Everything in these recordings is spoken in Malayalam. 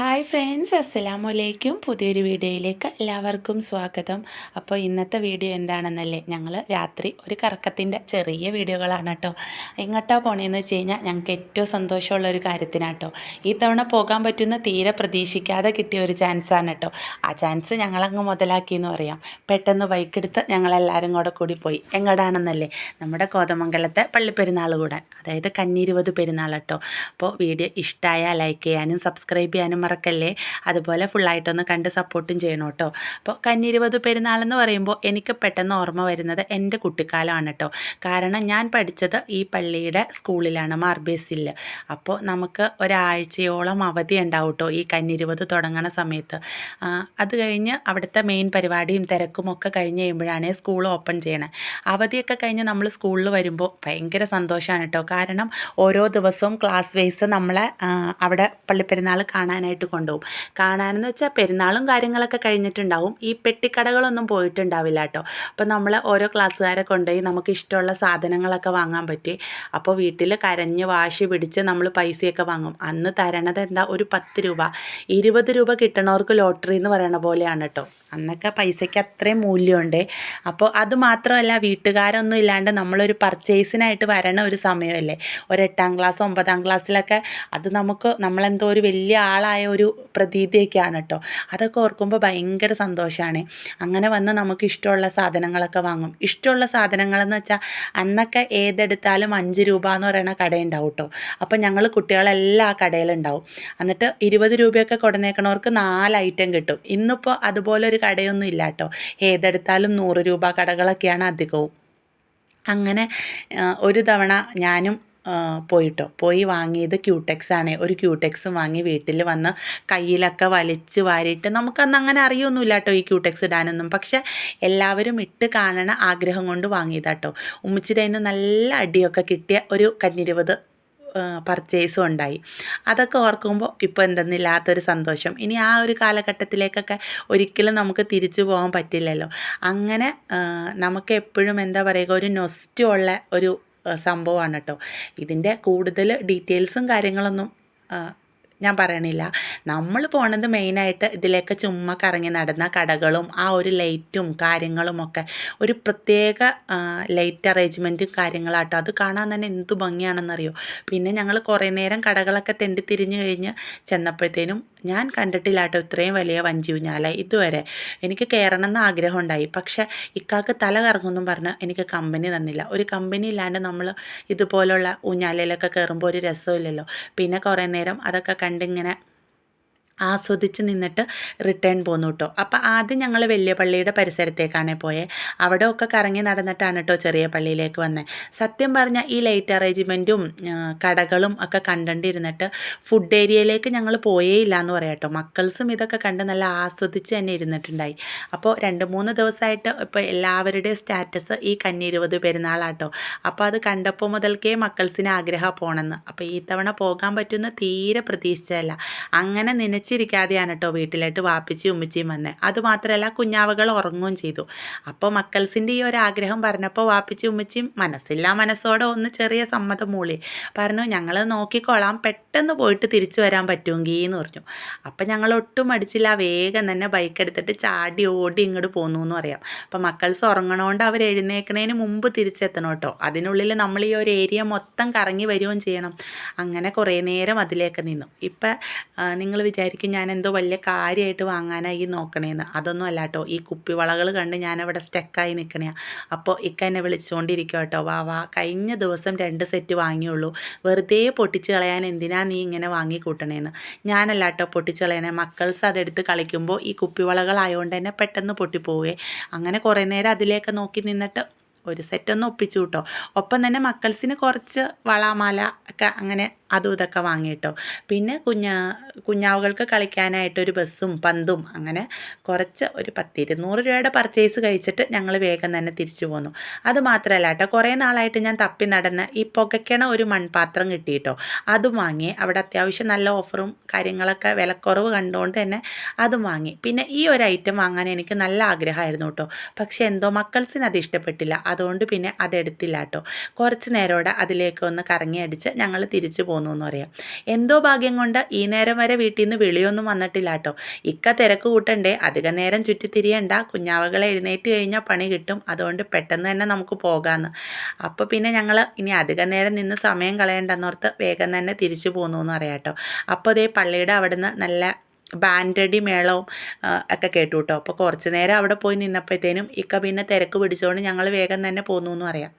ഹായ് ഫ്രണ്ട്സ് അസ്സലാമു അലൈക്കും പുതിയൊരു വീഡിയോയിലേക്ക് എല്ലാവർക്കും സ്വാഗതം. അപ്പോൾ ഇന്നത്തെ വീഡിയോ എന്താണെന്നല്ലേ? ഞങ്ങൾ രാത്രി ഒരു കറക്കത്തിന്റെ ചെറിയ വീഡിയോകളാണ് കേട്ടോ. എങ്ങോട്ടാണ് പോണേന്ന് വെച്ച് കഴിഞ്ഞാൽ ഞങ്ങൾക്ക് ഏറ്റവും സന്തോഷമുള്ള ഒരു കാര്യത്തിനാണ് കേട്ടോ. ഈ തവണ പോകാൻ പറ്റുന്ന തീരെ പ്രതീക്ഷിക്കാതെ കിട്ടിയ ഒരു ചാൻസാണ് കേട്ടോ. ആ ചാൻസ് ഞങ്ങളങ്ങ് മുതലാക്കി എന്ന് പറയാം. പെട്ടെന്ന് ബൈക്കെടുത്ത് ഞങ്ങളെല്ലാവരും കൂടെ കൂടി പോയി. എങ്ങോട്ടാണെന്നല്ലേ? നമ്മുടെ കോതമംഗലത്തെ പള്ളിപ്പെരുന്നാൾ കൂടാൻ. അതായത് കന്നിരുപത് പെരുന്നാൾ കേട്ടോ. അപ്പോൾ വീഡിയോ ഇഷ്ടമായാൽ ലൈക്ക് ചെയ്യാനും സബ്സ്ക്രൈബ് ചെയ്യാനും മറക്കല്ലേ അതുപോലെ ഫുള്ളായിട്ടൊന്ന് കണ്ട് സപ്പോർട്ടും ചെയ്യണം കേട്ടോ. അപ്പോൾ കന്നിരുപത് പെരുന്നാളെന്ന് പറയുമ്പോൾ എനിക്ക് പെട്ടെന്ന് ഓർമ്മ വരുന്നത് എന്റെ കുട്ടിക്കാലമാണ് കേട്ടോ കാരണം ഞാൻ പഠിച്ചത് ഈ പള്ളിയുടെ സ്കൂളിലാണ് മാർബേസിൽ അപ്പോൾ നമുക്ക് ഒരാഴ്ചയോളം അവധി ഉണ്ടാവും കേട്ടോ ഈ കന്നിരുപത് തുടങ്ങണ സമയത്ത്. അത് കഴിഞ്ഞ് അവിടുത്തെ മെയിൻ പരിപാടിയും തിരക്കും ഒക്കെ കഴിഞ്ഞ് കഴിയുമ്പോഴാണ് സ്കൂൾ ഓപ്പൺ ചെയ്യണത് അവധിയൊക്കെ കഴിഞ്ഞ് നമ്മൾ സ്കൂളിൽ വരുമ്പോൾ ഭയങ്കര സന്തോഷമാണ് കേട്ടോ. കാരണം ഓരോ ദിവസവും ക്ലാസ് വൈസ് നമ്മളെ അവിടെ പള്ളിപ്പെരുന്നാൾ കാണാനായിട്ട് കൊണ്ടുപോകും. കാണാനെന്ന് വെച്ചാൽ പെരുന്നാളും കാര്യങ്ങളൊക്കെ കഴിഞ്ഞിട്ടുണ്ടാവും. ഈ പെട്ടിക്കടകളൊന്നും പോയിട്ടുണ്ടാവില്ല കേട്ടോ. അപ്പോൾ നമ്മൾ ഓരോ ക്ലാസ്സുകാരെ കൊണ്ടുപോയി നമുക്ക് ഇഷ്ടമുള്ള സാധനങ്ങളൊക്കെ വാങ്ങാൻ പറ്റി. അപ്പോൾ വീട്ടിൽ കരഞ്ഞ് വാശി പിടിച്ച് നമ്മൾ പൈസയൊക്കെ വാങ്ങും. അന്ന് തരണത് എന്താ? ഒരു പത്ത് രൂപ. ഇരുപത് രൂപ കിട്ടണവർക്ക് ലോട്ടറി എന്ന് പറയണ പോലെയാണ് കേട്ടോ. അന്നൊക്കെ പൈസയ്ക്ക് അത്രയും മൂല്യമുണ്ട്. അപ്പോൾ അത് മാത്രമല്ല വീട്ടുകാരൊന്നും ഇല്ലാണ്ട് നമ്മളൊരു പർച്ചേസിനായിട്ട് വരണ ഒരു സമയമല്ലേ? ഒരു എട്ടാം ക്ലാസ് ഒമ്പതാം ക്ലാസ്സിലൊക്കെ അത് നമുക്ക് നമ്മളെന്തോ ഒരു വലിയ ആളായ ഒരു പ്രതീതിയൊക്കെയാണ് കേട്ടോ അതൊക്കെ ഓർക്കുമ്പോൾ ഭയങ്കര സന്തോഷമാണ് അങ്ങനെ വന്ന് നമുക്ക് ഇഷ്ടമുള്ള സാധനങ്ങളൊക്കെ വാങ്ങും. ഇഷ്ടമുള്ള സാധനങ്ങളെന്ന് വെച്ചാൽ അന്നൊക്കെ ഏതെടുത്താലും അഞ്ച് രൂപ എന്ന് പറയുന്ന കടയുണ്ടാവും കേട്ടോ അപ്പോൾ ഞങ്ങൾ കുട്ടികളെല്ലാം ആ കടയിലുണ്ടാവും. എന്നിട്ട് ഇരുപത് രൂപയൊക്കെ കൊടുന്നേക്കണവർക്ക് നാല് ഐറ്റം കിട്ടും. ഇന്നിപ്പോൾ അതുപോലെ ഒരു കടയൊന്നും ഇല്ല കേട്ടോ ഏതെടുത്താലും നൂറ് രൂപ കടകളൊക്കെയാണ് അധികവും. അങ്ങനെ ഒരു തവണ ഞാനും പോയിട്ടോ. പോയി വാങ്ങിയത് ക്യൂടെക്സ് ആണ്. ഒരു ക്യൂടെക്സ് വാങ്ങി വീട്ടിൽ വന്ന് കയ്യിലൊക്കെ വലിച്ച് വാരിയിട്ട് നമുക്കന്ന് അങ്ങനെ അറിയൊന്നുമില്ല കേട്ടോ ഈ ക്യൂടെക്സ് ഇടാനൊന്നും. പക്ഷെ എല്ലാവരും ഇട്ട് കാണണ ആഗ്രഹം കൊണ്ട് വാങ്ങിയതാട്ടോ. ഉമ്മച്ചിയുടെ കയ്യിൽ നിന്ന് നല്ല അടിയൊക്കെ കിട്ടിയ ഒരു കഞ്ഞിരുപത് പർച്ചേസും ഉണ്ടായി. അതൊക്കെ ഓർക്കുമ്പോൾ ഇപ്പോൾ എന്തെന്നില്ലാത്തൊരു സന്തോഷം. ഇനി ആ ഒരു കാലഘട്ടത്തിലേക്കൊക്കെ ഒരിക്കലും നമുക്ക് തിരിച്ചു പോകാൻ പറ്റില്ലല്ലോ. അങ്ങനെ നമുക്ക് എപ്പോഴും എന്താ പറയുക ഒരു നൊസ്റ്റുള്ള ഒരു സംഭവമാണ് കേട്ടോ ഇതിന്റെ കൂടുതൽ ഡീറ്റെയിൽസും കാര്യങ്ങളൊന്നും ഞാൻ പറയണില്ല. നമ്മൾ പോണത് മെയിനായിട്ട് ഇതിലേക്ക് ചുമ്മാ കറങ്ങി നടന്ന കടകളും ആ ഒരു ലൈറ്റും കാര്യങ്ങളും ഒക്കെ ഒരു പ്രത്യേക ലൈറ്റ് അറേഞ്ച്മെന്റും കാര്യങ്ങളാട്ടോ. അത് കാണാൻ തന്നെ എന്ത് ഭംഗിയാണെന്നറിയോ? പിന്നെ ഞങ്ങൾ കുറേ നേരം കടകളൊക്കെ തെണ്ടി തിരിഞ്ഞ് കഴിഞ്ഞ് ചെന്നപ്പോഴത്തേനും ഞാൻ കണ്ടിട്ടില്ല കേട്ടോ ഇത്രയും വലിയ വഞ്ചി ഊഞ്ഞാല ഇതുവരെ. എനിക്ക് കയറണം എന്ന് ആഗ്രഹം ഉണ്ടായി പക്ഷേ ഇക്കാക്ക് തല കറങ്ങുമെന്നും പറഞ്ഞ് എനിക്ക് കമ്പനി തന്നില്ല. ഒരു കമ്പനി ഇല്ലാണ്ട് നമ്മൾ ഇതുപോലുള്ള ഊഞ്ഞാലയിലൊക്കെ കയറുമ്പോൾ ഒരു രസമില്ലല്ലോ. പിന്നെ കുറേ നേരം അതൊക്കെ കണ്ടിങ്ങനെ ആസ്വദിച്ച് നിന്നിട്ട് റിട്ടേൺ പോന്നു കേട്ടോ അപ്പോൾ ആദ്യം ഞങ്ങൾ വലിയ പള്ളിയുടെ പരിസരത്തേക്കാണ് പോയത് അവിടെ ഒക്കെ കറങ്ങി നടന്നിട്ടാണ് കേട്ടോ ചെറിയ പള്ളിയിലേക്ക് വന്നത് സത്യം പറഞ്ഞാൽ ഈ ലൈറ്റ് അറേഞ്ച്മെന്റും കടകളും ഒക്കെ കണ്ടിരുന്നിട്ട് ഫുഡ് ഏരിയയിലേക്ക് ഞങ്ങൾ പോയേ ഇല്ല എന്ന് പറയാം കേട്ടോ മക്കൾസും ഇതൊക്കെ കണ്ട് നല്ല ആസ്വദിച്ച് തന്നെ ഇരുന്നിട്ടുണ്ടായി. അപ്പോൾ രണ്ട് മൂന്ന് ദിവസമായിട്ട് ഇപ്പോൾ എല്ലാവരുടെയും സ്റ്റാറ്റസ് ഈ കന്നിരുപത് പെരുന്നാളാട്ടോ അപ്പോൾ അത് കണ്ടപ്പോൾ മുതൽക്കേ മക്കൾസിന് ആഗ്രഹം പോകണമെന്ന് അപ്പോൾ ഈ തവണ പോകാൻ പറ്റുന്ന തീരെ പ്രതീക്ഷിച്ചതല്ല. അങ്ങനെ നനച്ചിരിക്കാതെയാണ് കേട്ടോ വീട്ടിലായിട്ട് വാപ്പിച്ചി ഉമ്മിച്ചിയും വന്നത് അതുമാത്രമല്ല കുഞ്ഞാവകൾ ഉറങ്ങുകയും ചെയ്തു. അപ്പോൾ മക്കൾസിന്റെ ഈ ഒരു ആഗ്രഹം പറഞ്ഞപ്പോൾ വാപ്പിച്ചി ഉമ്മിച്ചിയും മനസ്സില്ലാ മനസ്സോടെ ഒന്ന് ചെറിയ സമ്മതം മൂളി. പറഞ്ഞു ഞങ്ങൾ നോക്കിക്കോളാം പെട്ടെന്ന് പോയിട്ട് തിരിച്ചു വരാൻ പറ്റുമെങ്കിൽ എന്ന് പറഞ്ഞു. അപ്പം ഞങ്ങൾ ഒട്ടും മടിച്ചില്ല വേഗം തന്നെ ബൈക്ക് എടുത്തിട്ട് ചാടി ഓടി ഇങ്ങോട്ട് പോന്നു എന്ന് പറയാം. അപ്പം മക്കൾസ് ഉറങ്ങണോണ്ട് അവർ എഴുന്നേക്കണേന് മുമ്പ് തിരിച്ചെത്തണം കേട്ടോ അതിനുള്ളിൽ നമ്മൾ ഈ ഒരു ഏരിയ മൊത്തം കറങ്ങി വരികയും ചെയ്യണം. അങ്ങനെ കുറേ നേരം അതിലേക്ക് നിന്നു. ഇപ്പം നിങ്ങൾ വിചാരിക്കും ഞാൻ എന്തോ വലിയ കാര്യമായിട്ട് വാങ്ങാനായി നോക്കണേന്ന്. അതൊന്നും അല്ല കേട്ടോ ഈ കുപ്പിവളകൾ കണ്ട് ഞാനവിടെ സ്റ്റക്കായി നിൽക്കണേ അപ്പോൾ ഇക്ക എന്നെ വിളിച്ചുകൊണ്ടിരിക്കുക കേട്ടോ വാ വാ. കഴിഞ്ഞ ദിവസം രണ്ട് സെറ്റ് വാങ്ങിയുള്ളൂ. വെറുതെ പൊട്ടിച്ച് കളയാൻ എന്തിനാ നീ ഇങ്ങനെ വാങ്ങി കൂട്ടണേന്ന്? ഞാനല്ല കേട്ടോ പൊട്ടിച്ച് കളയണേ. മക്കൾസ് അതെടുത്ത് കളിക്കുമ്പോൾ ഈ കുപ്പിവളകളായതുകൊണ്ട് തന്നെ പെട്ടെന്ന് പൊട്ടിപ്പോവേ. അങ്ങനെ കുറേ നേരം അതിലേക്ക് നോക്കി നിന്നിട്ട് ഒരു സെറ്റൊന്ന് ഒപ്പിച്ചു കേട്ടോ ഒപ്പം തന്നെ മക്കൾസിന് കുറച്ച് വളമാല ഒക്കെ അങ്ങനെ അതും ഇതൊക്കെ വാങ്ങിയിട്ടോ. പിന്നെ കുഞ്ഞ കുഞ്ഞാവുകൾക്ക് കളിക്കാനായിട്ട് ഒരു ബസ്സും പന്തും അങ്ങനെ കുറച്ച് ഒരു പത്തിരുന്നൂറ് രൂപയുടെ പർച്ചേസ് കഴിച്ചിട്ട് ഞങ്ങൾ വേഗം തന്നെ തിരിച്ചു പോന്നു. അത് മാത്രമല്ല കേട്ടോ കുറേ നാളായിട്ട് ഞാൻ തപ്പി നടന്ന് ഈ പുകയ്ക്കണ ഒരു മൺപാത്രം കിട്ടിയിട്ടോ അതും വാങ്ങി. അവിടെ അത്യാവശ്യം നല്ല ഓഫറും കാര്യങ്ങളൊക്കെ വിലക്കുറവ് കണ്ടുകൊണ്ട് തന്നെ അതും വാങ്ങി. പിന്നെ ഈ ഒരു ഐറ്റം വാങ്ങാൻ എനിക്ക് നല്ല ആഗ്രഹമായിരുന്നു കേട്ടോ. പക്ഷേ എന്തോ മക്കൾസിന് അത് ഇഷ്ടപ്പെട്ടില്ല. അതുകൊണ്ട് പിന്നെ അതെടുത്തില്ല കേട്ടോ. കുറച്ച് നേരോടെ അതിലേക്ക് ഒന്ന് കറങ്ങി അടിച്ച് ഞങ്ങൾ തിരിച്ചു പോന്നു. എന്ന് പറയാം എന്തോ ഭാഗ്യം കൊണ്ട് ഈ നേരം വരെ വീട്ടിൽ നിന്ന് വിളിയൊന്നും വന്നിട്ടില്ല കേട്ടോ ഇക്ക തിരക്ക് കൂട്ടണ്ടേ അധികം നേരം ചുറ്റിത്തിരിയണ്ട കുഞ്ഞാവകളെ എഴുന്നേറ്റ് കഴിഞ്ഞാൽ പണി കിട്ടും അതുകൊണ്ട് പെട്ടെന്ന് തന്നെ നമുക്ക് പോകാമെന്ന് അപ്പോൾ പിന്നെ ഞങ്ങൾ ഇനി അധിക നേരം നിന്ന് സമയം കളയണ്ടെന്നോർത്ത് വേഗം തന്നെ തിരിച്ചു പോന്നു എന്ന് പറയാം കേട്ടോ അപ്പോൾ അതേ പള്ളിയുടെ അവിടുന്ന് നല്ല ബാൻഡടി മേളവും ഒക്കെ കേട്ടു കേട്ടോ അപ്പോൾ കുറച്ച് നേരം അവിടെ പോയി നിന്നപ്പോഴത്തേനും ഇക്ക പിന്നെ തിരക്ക് പിടിച്ചുകൊണ്ട് ഞങ്ങൾ വേഗം തന്നെ പോന്നു എന്ന് പറയാം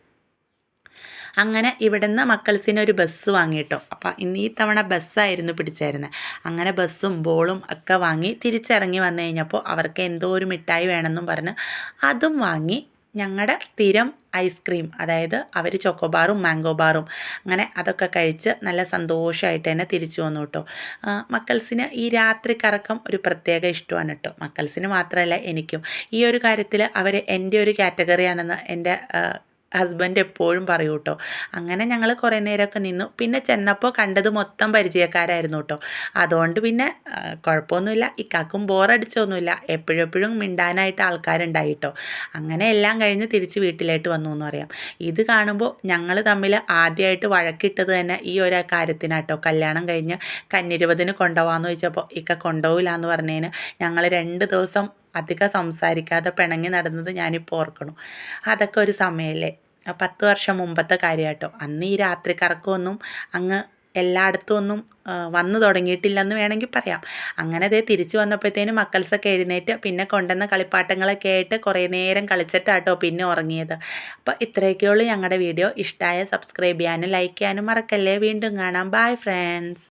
അങ്ങനെ ഇവിടുന്ന് മക്കൾസിന് ഒരു ബസ് വാങ്ങിയിട്ടോ. അപ്പം ഇന്ന് ഈ തവണ ബസ്സായിരുന്നു പിടിച്ചായിരുന്നത് അങ്ങനെ ബസ്സും ബോളും ഒക്കെ വാങ്ങി തിരിച്ചിറങ്ങി വന്നു കഴിഞ്ഞപ്പോൾ അവർക്ക് എന്തോ ഒരു മിഠായി വേണമെന്നും പറഞ്ഞ് അതും വാങ്ങി ഞങ്ങളുടെ സ്ഥിരം ഐസ്ക്രീം അതായത് അവർ ചോക്കോബാറും മാംഗോ ബാറും അങ്ങനെ അതൊക്കെ കഴിച്ച് നല്ല സന്തോഷമായിട്ട് തന്നെ തിരിച്ചു വന്നു കേട്ടോ മക്കൾസിന് ഈ രാത്രി കറക്കം ഒരു പ്രത്യേക ഇഷ്ടമാണ് കേട്ടോ മക്കൾസിന് മാത്രമല്ല എനിക്കും. ഈ ഒരു കാര്യത്തിൽ അവർ എന്റെ ഒരു കാറ്റഗറിയാണെന്ന് എന്റെ ഹസ്ബൻഡ് എപ്പോഴും പറയൂ കേട്ടോ അങ്ങനെ ഞങ്ങൾ കുറേ നേരമൊക്കെ നിന്നു. പിന്നെ ചെന്നപ്പോൾ കണ്ടത് മൊത്തം പരിചയക്കാരായിരുന്നു കേട്ടോ അതുകൊണ്ട് പിന്നെ കുഴപ്പമൊന്നുമില്ല ഇക്കാക്കും ബോറടിച്ചൊന്നുമില്ല. എപ്പോഴെപ്പോഴും മിണ്ടാനായിട്ട് ആൾക്കാരുണ്ടായി കേട്ടോ അങ്ങനെ എല്ലാം കഴിഞ്ഞ് തിരിച്ച് വീട്ടിലായിട്ട് വന്നു എന്ന് പറയാം. ഇത് കാണുമ്പോൾ ഞങ്ങൾ തമ്മിൽ ആദ്യമായിട്ട് വഴക്കിട്ടത് തന്നെ ഈ ഒരു കാര്യത്തിനാട്ടോ കല്യാണം കഴിഞ്ഞ് കന്നിരുപതിന് കൊണ്ടുപോകാമെന്ന് ചോദിച്ചപ്പോൾ ഇക്ക കൊണ്ടുപോകില്ല എന്ന് പറഞ്ഞതിന് ഞങ്ങൾ രണ്ട് ദിവസം അധികം സംസാരിക്കാതെ പിണങ്ങി നടന്നത് ഞാനിപ്പോൾ ഓർക്കണു. അതൊക്കെ ഒരു സമയമല്ലേ പത്ത് വർഷം മുമ്പത്തെ കാര്യം കേട്ടോ അന്ന് ഈ രാത്രി കറക്കമൊന്നും അങ്ങ് എല്ലായിടത്തും ഒന്നും വന്നു തുടങ്ങിയിട്ടില്ലെന്ന് വേണമെങ്കിൽ പറയാം. അങ്ങനെ അതേ തിരിച്ചു വന്നപ്പോഴത്തേനും മക്കൾസൊക്കെ എഴുന്നേറ്റ് പിന്നെ കൊണ്ടുവന്ന കളിപ്പാട്ടങ്ങളൊക്കെ ആയിട്ട് കുറേ നേരം കളിച്ചിട്ടാട്ടോ പിന്നെ ഉറങ്ങിയത്. അപ്പോൾ ഇത്രയൊക്കെയുള്ളൂ ഞങ്ങളുടെ വീഡിയോ. ഇഷ്ടമായ സബ്സ്ക്രൈബ് ചെയ്യാനും ലൈക്ക് ചെയ്യാനും മറക്കല്ലേ. വീണ്ടും കാണാം. Bye friends